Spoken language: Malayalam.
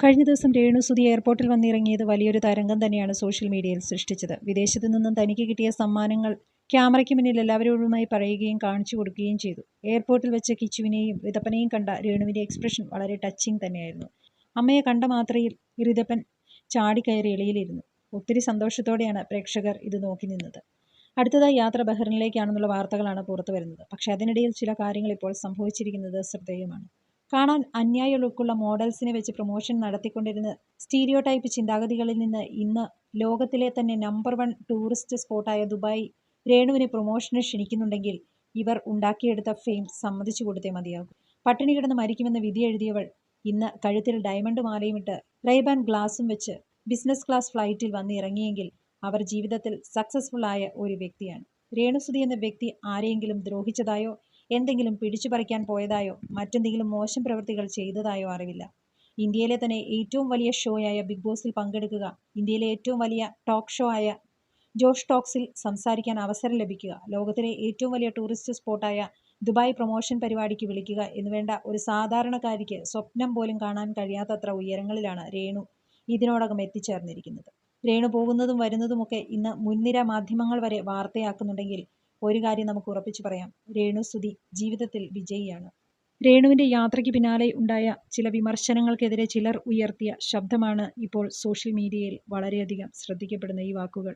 കഴിഞ്ഞ ദിവസം രേണു സുധി എയർപോർട്ടിൽ വന്നിറങ്ങിയത് വലിയൊരു തരംഗം തന്നെയാണ് സോഷ്യൽ മീഡിയയിൽ സൃഷ്ടിച്ചത്. വിദേശത്തു നിന്നും തനിക്ക് കിട്ടിയ സമ്മാനങ്ങൾ ക്യാമറയ്ക്ക് മുന്നിൽ എല്ലാവരോടുമായി പറയുകയും കാണിച്ചു കൊടുക്കുകയും ചെയ്തു. എയർപോർട്ടിൽ വെച്ച് കിച്ചുവിനെയും വിതപ്പനെയും കണ്ട രേണുവിന്റെ എക്സ്പ്രഷൻ വളരെ ടച്ചിങ് തന്നെയായിരുന്നു. അമ്മയെ കണ്ട മാത്രയിൽ ഋതപ്പൻ ചാടിക്കയറി എളിയിലിരുന്നു. ഒത്തിരി സന്തോഷത്തോടെയാണ് പ്രേക്ഷകർ ഇത് നോക്കി നിന്നത്. അടുത്തതായി യാത്ര ബഹ്റിനിലേക്കാണെന്നുള്ള വാർത്തകളാണ് പുറത്തു വരുന്നത് പക്ഷേ അതിനിടയിൽ ചില കാര്യങ്ങൾ ഇപ്പോൾ സംഭവിച്ചിരിക്കുന്നത് ശ്രദ്ധേയമാണ്. കാണാൻ അന്യായ ലുക്കുള്ള മോഡൽസിനെ വെച്ച് പ്രൊമോഷൻ നടത്തിക്കൊണ്ടിരുന്ന സ്റ്റീരിയോ ടൈപ്പ് ചിന്താഗതികളിൽ നിന്ന് ഇന്ന് ലോകത്തിലെ തന്നെ നമ്പർ വൺ ടൂറിസ്റ്റ് സ്പോട്ടായ ദുബായ് രേണുവിനെ പ്രൊമോഷന് ക്ഷണിക്കുന്നുണ്ടെങ്കിൽ ഇവർ ഉണ്ടാക്കിയെടുത്ത ഫെയിം സമ്മതിച്ചു കൊടുത്തേ മതിയാകും പട്ടിണി കിടന്ന് മരിക്കുമെന്ന് വിധി എഴുതിയവൾ ഇന്ന് കഴുത്തിൽ ഡയമണ്ട് മാലയുമിട്ട് റൈബാൻ ഗ്ലാസും വെച്ച് ബിസിനസ് ക്ലാസ് ഫ്ലൈറ്റിൽ വന്നിറങ്ങിയെങ്കിൽ അവർ ജീവിതത്തിൽ സക്സസ്ഫുൾ ആയ ഒരു വ്യക്തിയാണ്. രേണുസുതി എന്ന വ്യക്തി ആരെയെങ്കിലും ദ്രോഹിച്ചതായോ എന്തെങ്കിലും പിടിച്ചു പറിക്കാൻ പോയതായോ? മറ്റെന്തെങ്കിലും മോശം പ്രവൃത്തികൾ ചെയ്തതായോ അറിവില്ല. ഇന്ത്യയിലെ തന്നെ ഏറ്റവും വലിയ ഷോയായ ബിഗ് ബോസിൽ പങ്കെടുക്കുക ഇന്ത്യയിലെ ഏറ്റവും വലിയ ടോക്ക് ഷോ ആയ ജോഷ് ടോക്സിൽ സംസാരിക്കാൻ അവസരം ലഭിക്കുക ലോകത്തിലെ ഏറ്റവും വലിയ ടൂറിസ്റ്റ് സ്പോട്ടായ ദുബായ് പ്രൊമോഷൻ പരിപാടിക്ക് വിളിക്കുക എന്നുവേണ്ട ഒരു സാധാരണക്കാരിക്ക് സ്വപ്നം പോലും കാണാൻ കഴിയാത്തത്ര ഉയരങ്ങളിലാണ് രേണു ഇതിനോടകം എത്തിച്ചേർന്നിരിക്കുന്നത്. രേണു പോകുന്നതും വരുന്നതുമൊക്കെ ഇന്ന് മുൻനിര മാധ്യമങ്ങൾ വരെ വാർത്തയാക്കുന്നുണ്ടെങ്കിൽ ഒരു കാര്യം നമുക്ക് ഉറപ്പിച്ചു പറയാം. രേണു സ്തുതി ജീവിതത്തിൽ വിജയിയാണ്. രേണുവിന്റെ യാത്രയ്ക്ക് പിന്നാലെ ഉണ്ടായ ചില വിമർശനങ്ങൾക്കെതിരെ ചിലർ ഉയർത്തിയ ശബ്ദമാണ് ഇപ്പോൾ സോഷ്യൽ മീഡിയയിൽ വളരെയധികം ശ്രദ്ധിക്കപ്പെടുന്ന ഈ വാക്കുകൾ.